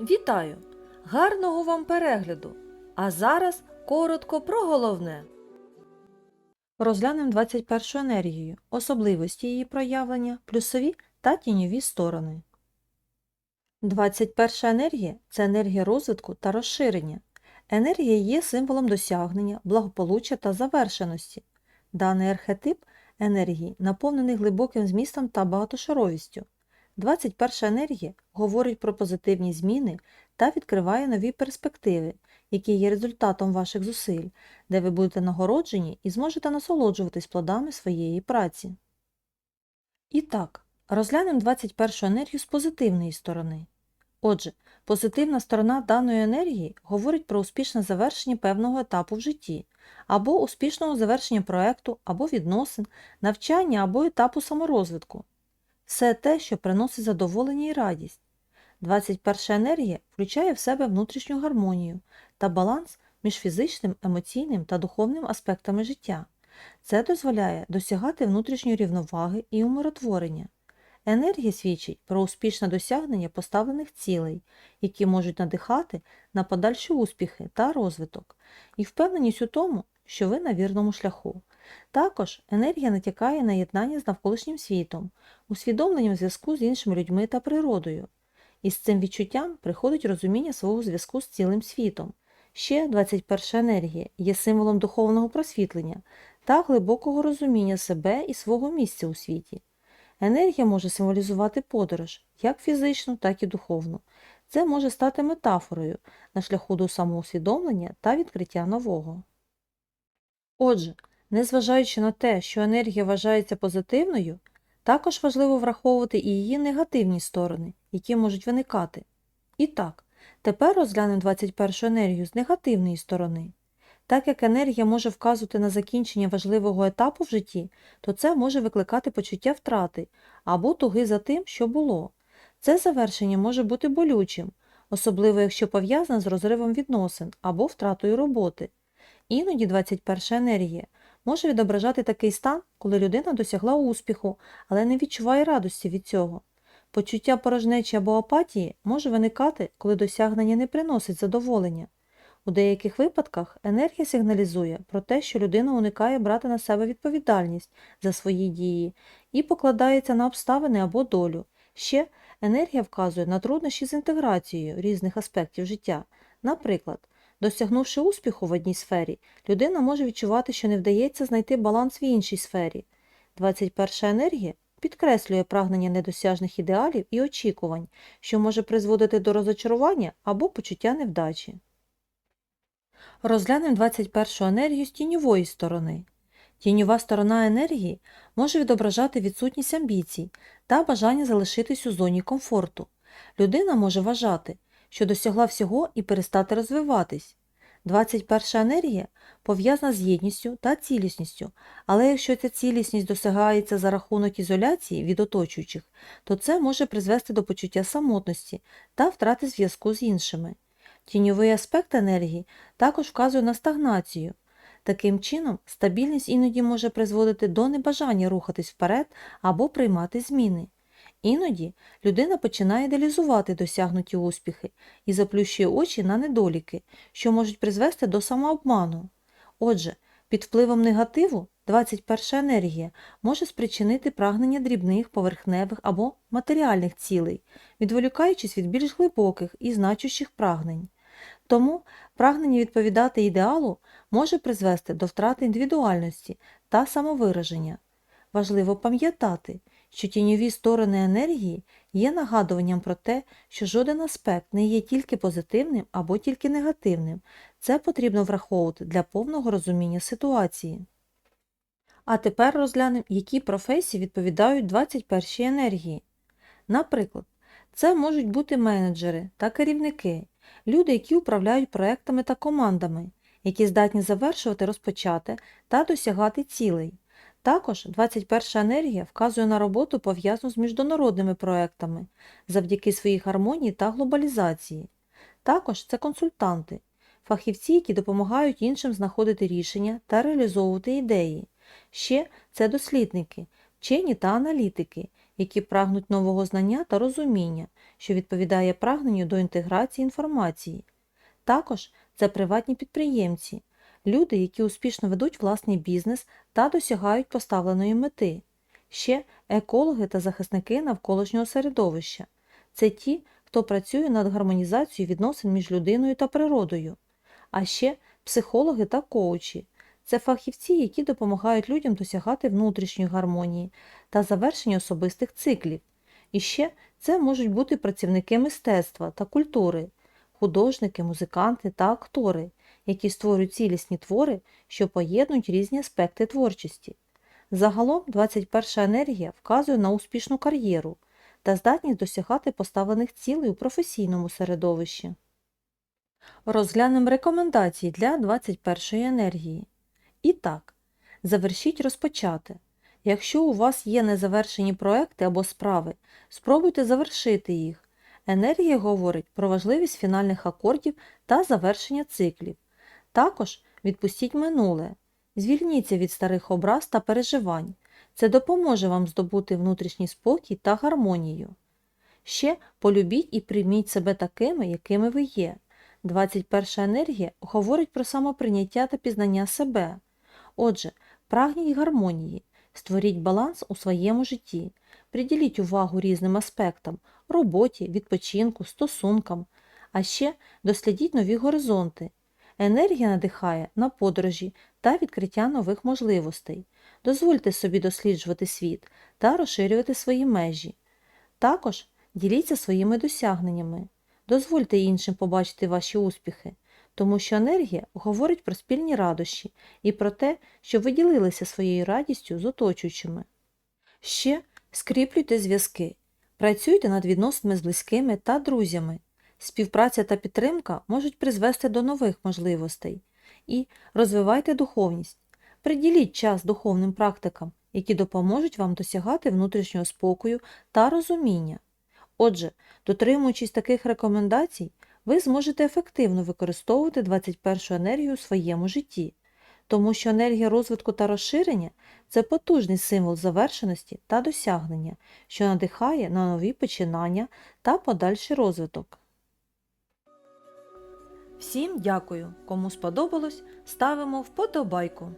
Вітаю! Гарного вам перегляду! А зараз коротко про головне. Розглянемо 21 енергію, особливості її проявлення, плюсові та тіньові сторони. 21 енергія це енергія розвитку та розширення. Енергія є символом досягнення, благополуччя та завершеності. Даний архетип енергії наповнений глибоким змістом та багатошаровістю. 21 енергія говорить про позитивні зміни та відкриває нові перспективи, які є результатом ваших зусиль, де ви будете нагороджені і зможете насолоджуватись плодами своєї праці. І так, розглянемо 21 енергію з позитивної сторони. Отже, позитивна сторона даної енергії говорить про успішне завершення певного етапу в житті, або успішного завершення проекту, або відносин, навчання або етапу саморозвитку. Все те, що приносить задоволення і радість. 21 енергія включає в себе внутрішню гармонію та баланс між фізичним, емоційним та духовним аспектами життя. Це дозволяє досягати внутрішньої рівноваги і умиротворення. Енергія свідчить про успішне досягнення поставлених цілей, які можуть надихати на подальші успіхи та розвиток, і впевненість у тому, що ви на вірному шляху. Також енергія натякає на єднання з навколишнім світом, усвідомленням зв'язку з іншими людьми та природою. І з цим відчуттям приходить розуміння свого зв'язку з цілим світом. Ще 21 енергія є символом духовного просвітлення та глибокого розуміння себе і свого місця у світі. Енергія може символізувати подорож, як фізичну, так і духовну. Це може стати метафорою на шляху до самоусвідомлення та відкриття нового. Отже, незважаючи на те, що енергія вважається позитивною, також важливо враховувати і її негативні сторони, які можуть виникати. І так, тепер розглянемо 21 енергію з негативної сторони. Так як енергія може вказувати на закінчення важливого етапу в житті, то це може викликати почуття втрати або туги за тим, що було. Це завершення може бути болючим, особливо якщо пов'язане з розривом відносин або втратою роботи. Іноді 21 енергія може відображати такий стан, коли людина досягла успіху, але не відчуває радості від цього. Почуття порожнечі або апатії може виникати, коли досягнення не приносить задоволення. У деяких випадках енергія сигналізує про те, що людина уникає брати на себе відповідальність за свої дії і покладається на обставини або долю. Ще енергія вказує на труднощі з інтеграцією різних аспектів життя. Наприклад, досягнувши успіху в одній сфері, людина може відчувати, що не вдається знайти баланс в іншій сфері. 21 енергія підкреслює прагнення недосяжних ідеалів і очікувань, що може призводити до розочарування або почуття невдачі. Розглянемо 21 енергію з тіньової сторони. Тіньова сторона енергії може відображати відсутність амбіцій та бажання залишитись у зоні комфорту. Людина може вважати, що досягла всього і перестати розвиватись. 21 енергія пов'язана з єдністю та цілісністю, але якщо ця цілісність досягається за рахунок ізоляції від оточуючих, то це може призвести до почуття самотності та втрати зв'язку з іншими. Тіньовий аспект енергії також вказує на стагнацію. Таким чином, стабільність іноді може призводити до небажання рухатись вперед або приймати зміни. Іноді людина починає ідеалізувати досягнуті успіхи і заплющує очі на недоліки, що можуть призвести до самообману. Отже, під впливом негативу 21 енергія може спричинити прагнення дрібних, поверхневих або матеріальних цілей, відволікаючись від більш глибоких і значущих прагнень. Тому прагнення відповідати ідеалу може призвести до втрати індивідуальності та самовираження. Важливо пам'ятати, що тіньові сторони енергії є нагадуванням про те, що жоден аспект не є тільки позитивним або тільки негативним. Це потрібно враховувати для повного розуміння ситуації. А тепер розглянемо, які професії відповідають 21 енергії. Наприклад, це можуть бути менеджери та керівники, люди, які управляють проектами та командами, які здатні завершувати розпочати та досягати цілей. Також 21 енергія вказує на роботу пов'язану з міжнародними проектами завдяки своїй гармонії та глобалізації. Також це консультанти, фахівці, які допомагають іншим знаходити рішення та реалізовувати ідеї. Ще це дослідники, вчені та аналітики, які прагнуть нового знання та розуміння, що відповідає прагненню до інтеграції інформації. Також це приватні підприємці, люди, які успішно ведуть власний бізнес та досягають поставленої мети. Ще екологи та захисники навколишнього середовища. Це ті, хто працює над гармонізацією відносин між людиною та природою. А ще психологи та коучі. Це фахівці, які допомагають людям досягати внутрішньої гармонії та завершення особистих циклів. І ще це можуть бути працівники мистецтва та культури, художники, музиканти та актори, які створюють цілісні твори, що поєднують різні аспекти творчості. Загалом 21 енергія вказує на успішну кар'єру та здатність досягати поставлених цілей у професійному середовищі. Розглянемо рекомендації для 21 енергії. І так, завершіть розпочати. Якщо у вас є незавершені проекти або справи, спробуйте завершити їх. Енергія говорить про важливість фінальних акордів та завершення циклів. Також відпустіть минуле. Звільніться від старих образ та переживань. Це допоможе вам здобути внутрішній спокій та гармонію. Ще полюбіть і прийміть себе такими, якими ви є. 21 енергія говорить про самоприйняття та пізнання себе. Отже, прагніть гармонії, створіть баланс у своєму житті, приділіть увагу різним аспектам роботі, відпочинку, стосункам, а ще дослідіть нові горизонти. Енергія надихає на подорожі та відкриття нових можливостей. Дозвольте собі досліджувати світ та розширювати свої межі. Також діліться своїми досягненнями. Дозвольте іншим побачити ваші успіхи, тому що енергія говорить про спільні радощі і про те, що ви ділилися своєю радістю з оточуючими. Ще скріплюйте зв'язки, працюйте над відносинами з близькими та друзями. Співпраця та підтримка можуть призвести до нових можливостей. І розвивайте духовність. Приділіть час духовним практикам, які допоможуть вам досягати внутрішнього спокою та розуміння. Отже, дотримуючись таких рекомендацій, ви зможете ефективно використовувати 21 енергію у своєму житті, тому що енергія розвитку та розширення це потужний символ завершеності та досягнення, що надихає на нові починання та подальший розвиток. Всім дякую! Кому сподобалось, ставимо вподобайку.